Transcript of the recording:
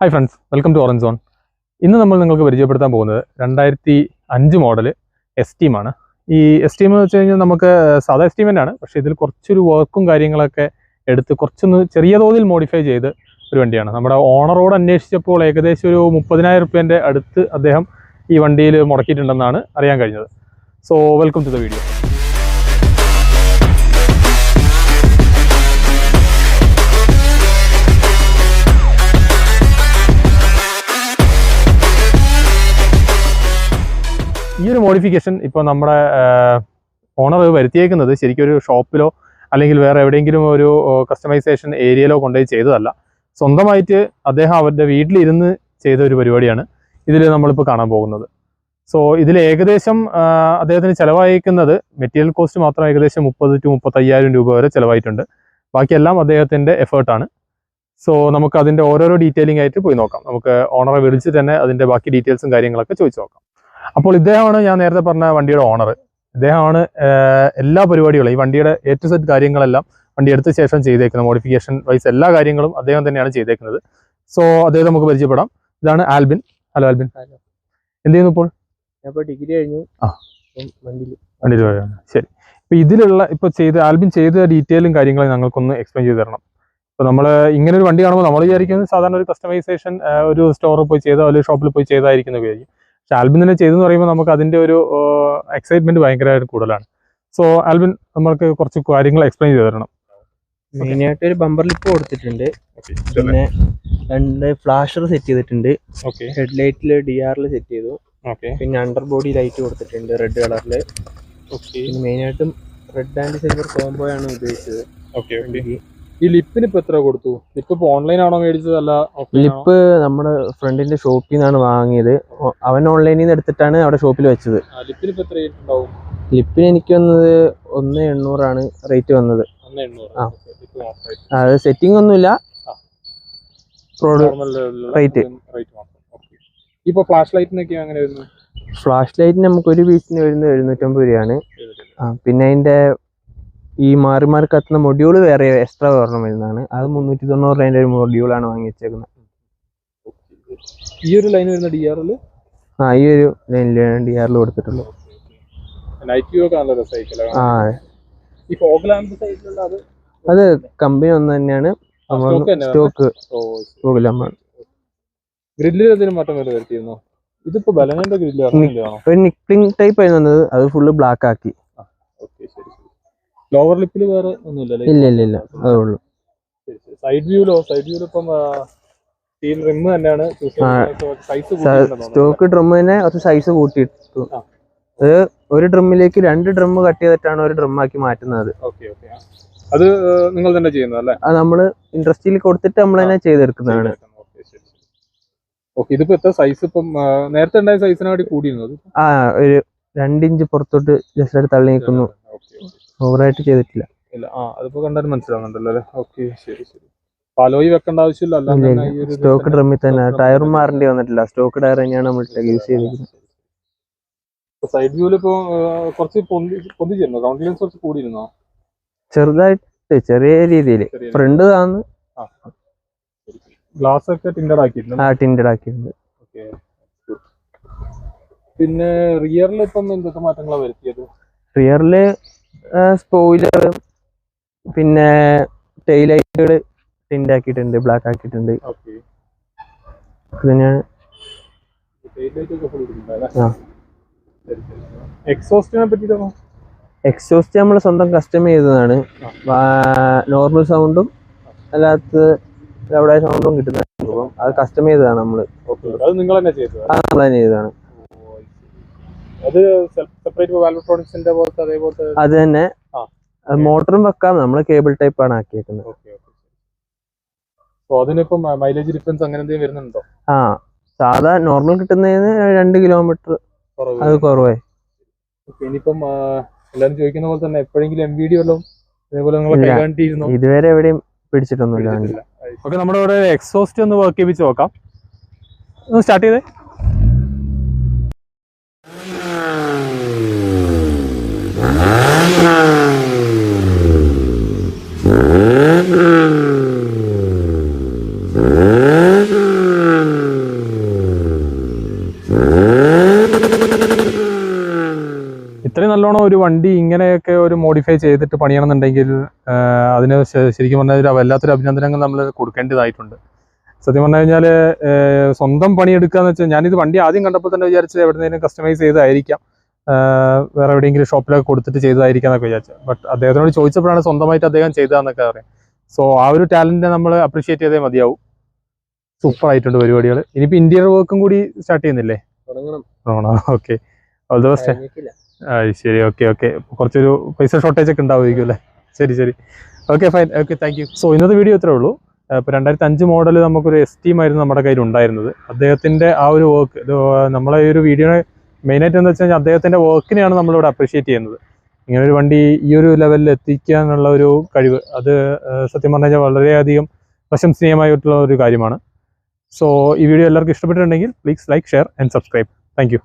Hi friends welcome to orange zone ഇന്ന് നമ്മൾ നിങ്ങൾക്ക് പരിചയപ്പെടുത്താൻ പോകുന്നത് രണ്ടായിരത്തി അഞ്ച് മോഡൽ എസ് ടീമാണ് ഈ എസ് ടീം എന്ന് വെച്ച് കഴിഞ്ഞാൽ നമുക്ക് സാധാ എസ്റ്റീമെന്റ് ആണ് പക്ഷേ ഇതിൽ കുറച്ചൊരു വർക്കും കാര്യങ്ങളൊക്കെ എടുത്ത് കുറച്ചൊന്ന് ചെറിയ തോതിൽ മോഡിഫൈ ചെയ്ത് ഒരു വണ്ടിയാണ്. നമ്മുടെ ഓണറോട് അന്വേഷിച്ചപ്പോൾ ഏകദേശം ഒരു മുപ്പതിനായിരം റുപ്യേന്റെ അടുത്ത് അദ്ദേഹം ഈ വണ്ടിയിൽ മുടക്കിയിട്ടുണ്ടെന്നാണ് അറിയാൻ കഴിഞ്ഞത്. So welcome to the video ഈ ഒരു മോഡിഫിക്കേഷൻ ഇപ്പോൾ നമ്മുടെ ഓണർ വരുത്തിയേക്കുന്നത് ശരിക്കും ഒരു ഷോപ്പിലോ അല്ലെങ്കിൽ വേറെ എവിടെയെങ്കിലും ഒരു കസ്റ്റമൈസേഷൻ ഏരിയയിലോ കൊണ്ടുപോയി ചെയ്തതല്ല. സ്വന്തമായിട്ട് അദ്ദേഹം അവരുടെ വീട്ടിലിരുന്ന് ചെയ്ത ഒരു പരിപാടിയാണ് ഇതിൽ നമ്മളിപ്പോൾ കാണാൻ പോകുന്നത്. സോ ഇതിൽ ഏകദേശം അദ്ദേഹത്തിന് ചിലവഴിക്കുന്നത് മെറ്റീരിയൽ കോസ്റ്റ് മാത്രം ഏകദേശം മുപ്പത് ടു മുപ്പത്തയ്യായിരം രൂപ വരെ ചിലവായിട്ടുണ്ട്. ബാക്കിയെല്ലാം അദ്ദേഹത്തിന്റെ എഫേർട്ടാണ് സോ നമുക്ക് അതിന്റെ ഓരോരോ ഡീറ്റെയിലിംഗ് ആയിട്ട് പോയി നോക്കാം. നമുക്ക് ഓണറെ വിളിച്ച് തന്നെ അതിന്റെ ബാക്കി ഡീറ്റെയിൽസും കാര്യങ്ങളൊക്കെ ചോദിച്ചു നോക്കാം. അപ്പോൾ ഇദ്ദേഹമാണ് ഞാൻ നേരത്തെ പറഞ്ഞ വണ്ടിയുടെ ഓണർ ഇദ്ദേഹമാണ് എല്ലാ പരിപാടികളും ഈ വണ്ടിയുടെ എ ടു സെറ്റ് കാര്യങ്ങളെല്ലാം വണ്ടി എടുത്ത ശേഷം ചെയ്തേക്കുന്നത്. മോഡിഫിക്കേഷൻ വൈസ് എല്ലാ കാര്യങ്ങളും അദ്ദേഹം തന്നെയാണ് ചെയ്തേക്കുന്നത്. സോ അദ്ദേഹം നമുക്ക് പരിചയപ്പെടാം. ഇതാണ് ആൽബിൻ. ഹലോ ആൽബിൻ. എന്ത് ചെയ്യുന്നു ഇപ്പോൾ? ഡിഗ്രി കഴിഞ്ഞു. ആ. വണ്ടിയിൽ ശരി. ഇപ്പൊ ഇതിലുള്ള ഇപ്പൊ ചെയ്ത ആൽബിൻ ചെയ്ത ഡീറ്റെയിലും കാര്യങ്ങളും ഞങ്ങൾക്കൊന്ന് എക്സ്പ്ലെയിൻ ചെയ്ത് തരണം. ഇപ്പൊ നമ്മൾ ഇങ്ങനെ ഒരു വണ്ടി കാണുമ്പോൾ നമ്മൾ വിചാരിക്കുന്നത് സാധാരണ ഒരു കസ്റ്റമൈസേഷൻ ഒരു സ്റ്റോറിൽ പോയി ചെയ്തോ അല്ലെങ്കിൽ ഷോപ്പിൽ പോയി ചെയ്തായിരിക്കുന്നത് വിചാരിക്കും പക്ഷെ ആൽബിൻ തന്നെ ചെയ്തെന്ന് പറയുമ്പോൾ നമുക്ക് അതിന്റെ ഒരു എക്സൈറ്റ്മെന്റ് ഭയങ്കരമായിട്ട് കൂടുതലാണ്. സോ ആൽബിൻ നമ്മൾക്ക് കുറച്ച് കാര്യങ്ങൾ എക്സ്പ്ലെയിൻ ചെയ്ത് തരണം. മെയിനായിട്ട് ഒരു ബമ്പർ ലിപ്പ് കൊടുത്തിട്ടുണ്ട്. പിന്നെ രണ്ട് ഫ്ലാഷർ സെറ്റ് ചെയ്തിട്ടുണ്ട്. ഹെഡ് ലൈറ്റിൽ ഡി ആറിൽ സെറ്റ് ചെയ്തു. ഓക്കെ പിന്നെ അണ്ടർ ബോഡി ലൈറ്റ് കൊടുത്തിട്ടുണ്ട് റെഡ് കളറിൽ ആയിട്ടും റെഡ് ആൻഡ് സിൽവർ കോംബോ ആണ് ഓക്കെ ഈ ലിപ്പിന് ഇപ്പൊ എത്ര കൊടുത്തു? ലിപ്പ് ഇപ്പൊ ഓൺലൈൻ ആണോ മേടിച്ചതല്ല അല്ല ലിപ്പ് നമ്മുടെ ഫ്രണ്ടിന്റെ ഷോപ്പിൽ നിന്നാണ് വാങ്ങിയത്. അവൻ ഓൺലൈനിൽ നിന്ന് എടുത്തിട്ടാണ് അവിടെ ഷോപ്പിൽ വെച്ചത്. ലിപ്പിന് ഇപ്പൊ എത്ര ഉണ്ടാവും? ലിപ്പിന് എനിക്ക് വന്നത് ഒന്ന് എണ്ണൂറാണ് റേറ്റ് വന്നത്. അത് സെറ്റിംഗ് ഒന്നുമില്ല. റേറ്റ് ഇപ്പൊ ഫ്ലാഷ് ലൈറ്റിനൊക്കെ അങ്ങനെ ഫ്ലാഷ് ലൈറ്റ് നമുക്ക് ഒരു പീസിന് വരുന്നത് എഴുന്നൂറ്റമ്പത് രൂപയാണ്. പിന്നെ അതിന്റെ ഈ മാറി മാറി കത്തുന്ന മൊഡ്യൂൾ വേറെ എക്സ്ട്രാ ഒരെണ്ണം വരുന്നതാണ് അത് മുന്നൂറ്റി തൊണ്ണൂറ് രൂപേന്റെ ഒരു മൊഡ്യൂളാണ് വാങ്ങിച്ചേക്കുന്നത് ഈ ഒരു ലൈൻ വരുന്ന ഡി ആറിൽ ആ ഈ ഒരു ലൈനിലാണ് ഡി ആറിൽ കൊടുത്തിട്ടുള്ളൂ നൈറ്റ് വ്യൂ ഒക്കെ നല്ല രസമായിരിക്കും ആ അത്. കമ്പനി ഒന്ന് തന്നെയാണ്. സ്റ്റോക്ക് ഓ സ്റ്റോക്കിലാണ് ഗ്രില്ലിൽ എന്തെങ്കിലും മാറ്റം വരെ വരുത്തിയിരുന്നോ ഇതിപ്പോ ബലനന്റെ ഗ്രില്ലാണ് ഒരു നിക്ലിംഗ് ടൈപ്പ് ആയിരുന്നു അത് ഫുള്ള് ബ്ലാക്ക് ആക്കി. ലോവർ ലിപ്പിൽ വേറെ ഒന്നുമില്ല ഇല്ല ഇല്ല ഇല്ല. അതേ ഉള്ളൂ. സൈഡ് വ്യൂലോ സൈഡ് വ്യൂൽ ഇപ്പം സ്റ്റീൽ റിം തന്നെയാണ് സ്റ്റോക്ക് ഡ്രം തന്നെ കുറച്ച് സൈസ് കൂട്ടിയിട്ടു. അത് ഒരു ഡ്രമ്മിലേക്ക് രണ്ട് ഡ്രം കട്ട് ചെയ്തിട്ടാണ് ഒരു ഡ്രം ആക്കി മാറ്റുന്നത്. അത് നിങ്ങൾ തന്നെ ചെയ്യുന്നതല്ലേ അത് നമ്മൾ ഇൻഡസ്ട്രിയിൽ കൊടുത്തിട്ട് നമ്മൾ തന്നെ ചെയ്തെടുക്കുന്നതാണ്. ഇതിപ്പോ എത്ര സൈസ് ഇപ്പം നേരത്തെ ഉണ്ടായ സൈസിനായിട്ട് കൂടിയിരുന്നത് ആ ഒരു രണ്ടിഞ്ച് പുറത്തോട്ട് ജസ്റ്റ് തള്ളി നിൽക്കുന്നു. ഓവറായിട്ട് ചെയ്തിട്ടില്ല. ഇല്ല. ആ അതിപ്പോ കണ്ടാൽ മനസ്സിലാവുന്നുണ്ടല്ലോ അല്ലേ? ഓക്കെ ശരി ശരി. പാലോയി വെക്കേണ്ട ആവശ്യമില്ല. അല്ലാതെ സ്റ്റോക്ക് ഡ്രമ്മിൽ തന്നെ. ടയർ ടയറും മാറേണ്ടി വന്നിട്ടില്ല. സ്റ്റോക്ക് ടയർ തന്നെയാണ് നമ്മൾ യൂസ് ചെയ്തിരിക്കുന്നത്. സൈഡ് വ്യൂൽ ഇപ്പൊ കുറച്ച് പൊന്തി പൊന്തിച്ചിരുന്നോ? കൗണ്ടിലൻസ് കുറച്ച് കൂടിയിരുന്നോ? ചെറുതായിട്ട് ചെറിയ രീതിയിൽ ഫ്രണ്ട് താന്ന്. ഗ്ലാസ് ഒക്കെ ടിൻഡഡ് ആക്കിയിട്ടുണ്ട്. ആ ടിൻഡഡ് ആക്കിയിട്ടുണ്ട്. പിന്നെ റിയറിൽ ഇപ്പം എന്തൊക്കെ മാറ്റങ്ങളാണ് വരുത്തിയത്? റിയറിൽ സ്പോയിലർ പിന്നെ ടൈലൈറ്റുകൾ ടിൻഡ് ആക്കിയിട്ടുണ്ട് ബ്ലാക്ക് ആക്കിയിട്ടുണ്ട്. പിന്നെ. എക്സോസ്റ്റിനെ എക്സോസ്റ്റ് നമ്മൾ സ്വന്തം കസ്റ്റം ചെയ്തതാണ്. നോർമൽ സൗണ്ടും അല്ലാത്ത അവിടെ സൗണ്ടും കിട്ടുന്ന അത് കസ്റ്റം ചെയ്തതാണ് നമ്മൾ അത് നമ്മൾ തന്നെ ചെയ്തതാണ്. അത് സെപ്പറേറ്റ് വാൽവട്രോണിക്സിന്റെ പോലത്തെ അതേപോലത്തെ അത് തന്നെ. മോട്ടറും വെക്കാം. നമ്മൾ കേബിൾ ടൈപ്പ് ആണ് ആക്കിയേക്കുന്നത്. അതിനിപ്പം മൈലേജ് ഡിഫറൻസ് അങ്ങനെ എന്തെങ്കിലും വരുന്നുണ്ടോ? ആ സാധാ നോർമൽ കിട്ടുന്നതിന് രണ്ട് കിലോമീറ്റർ അത് കുറവായി. ഇനിയിപ്പം എല്ലാരും ചോദിക്കുന്ന പോലെ തന്നെ എപ്പോഴെങ്കിലും എം വി ഡി വല്ലതും അതേപോലെ നിങ്ങൾ ഇതുവരെ എവിടെയും പിടിച്ചിട്ടൊന്നുമില്ല. ഓക്കെ നമ്മുടെ ഇവിടെ എക്സോസ്റ്റ് ഒന്ന് വർക്ക് ചെയ്യിപ്പിച്ച് നോക്കാം. ഒന്ന് സ്റ്റാർട്ട് ചെയ്തേ. ഇത്രയും നല്ലോണം ഒരു വണ്ടി ഇങ്ങനെയൊക്കെ ഒരു മോഡിഫൈ ചെയ്തിട്ട് പണിയണമെന്നുണ്ടെങ്കിൽ അതിന് ശരിക്കും പറഞ്ഞാൽ വല്ലാത്തൊരു അഭിനന്ദനങ്ങൾ നമ്മൾ കൊടുക്കേണ്ടതായിട്ടുണ്ട്. സത്യം പറഞ്ഞു കഴിഞ്ഞാൽ സ്വന്തം പണിയെടുക്കുക എന്ന് വെച്ചാൽ ഞാനിത് വണ്ടി ആദ്യം കണ്ടപ്പോൾ തന്നെ വിചാരിച്ചത് എവിടെന്നെങ്കിലും കസ്റ്റമൈസ് ചെയ്തായിരിക്കാം വേറെ എവിടെയെങ്കിലും ഷോപ്പിലൊക്കെ കൊടുത്തിട്ട് ചെയ്തതായിരിക്കാം എന്നൊക്കെ വിചാരിച്ചത് ബട്ട് അദ്ദേഹത്തിനോട് ചോദിച്ചപ്പോഴാണ് സ്വന്തമായിട്ട് അദ്ദേഹം ചെയ്തതെന്നൊക്കെ പറയാം സോ ആ ഒരു ടാലന്റിനെ നമ്മൾ അപ്രീഷിയേറ്റ് ചെയ്തേ മതിയാവും. സൂപ്പർ ആയിട്ടുണ്ട് പരിപാടികൾ ഇനിയിപ്പോൾ ഇന്റീരിയർ വർക്കും കൂടി സ്റ്റാർട്ട് ചെയ്യുന്നില്ലേ? ആണോ ഓക്കെ ഓൾ ദ ബെസ്റ്റ്. ശരി. ഓക്കെ ഓക്കെ കുറച്ചൊരു പൈസ ഷോർട്ടേജ് ഒക്കെ ഉണ്ടാവുമായിരിക്കും അല്ലേ? ശരി ശരി. Okay fine okay thank you so ഇന്നത്തെ വീഡിയോ ഇത്രേ ഉള്ളൂ. ഇപ്പോൾ രണ്ടായിരത്തി അഞ്ച് മോഡൽ നമുക്കൊരു എസ് ടീമായിരുന്നു നമ്മുടെ കയ്യിൽ ഉണ്ടായിരുന്നത് അദ്ദേഹത്തിന്റെ ആ ഒരു വർക്ക് നമ്മളെ ഈ ഒരു വീഡിയോ മെയിനായിട്ട് എന്താ വെച്ച് കഴിഞ്ഞാൽ അദ്ദേഹത്തിന്റെ വർക്കിനെയാണ് നമ്മളിവിടെ അപ്രീഷിയേറ്റ് ചെയ്യുന്നത്. ഇങ്ങനെ ഒരു വണ്ടി ഈ ഒരു ലെവലിൽ എത്തിക്കാനുള്ള ഒരു കഴിവ് അത് സത്യം പറഞ്ഞു വളരെയധികം പ്രശംസനീയമായിട്ടുള്ള ഒരു കാര്യമാണ്. സോ ഈ വീഡിയോ എല്ലാവർക്കും ഇഷ്ടപ്പെട്ടിട്ടുണ്ടെങ്കിൽ please like share and subscribe thank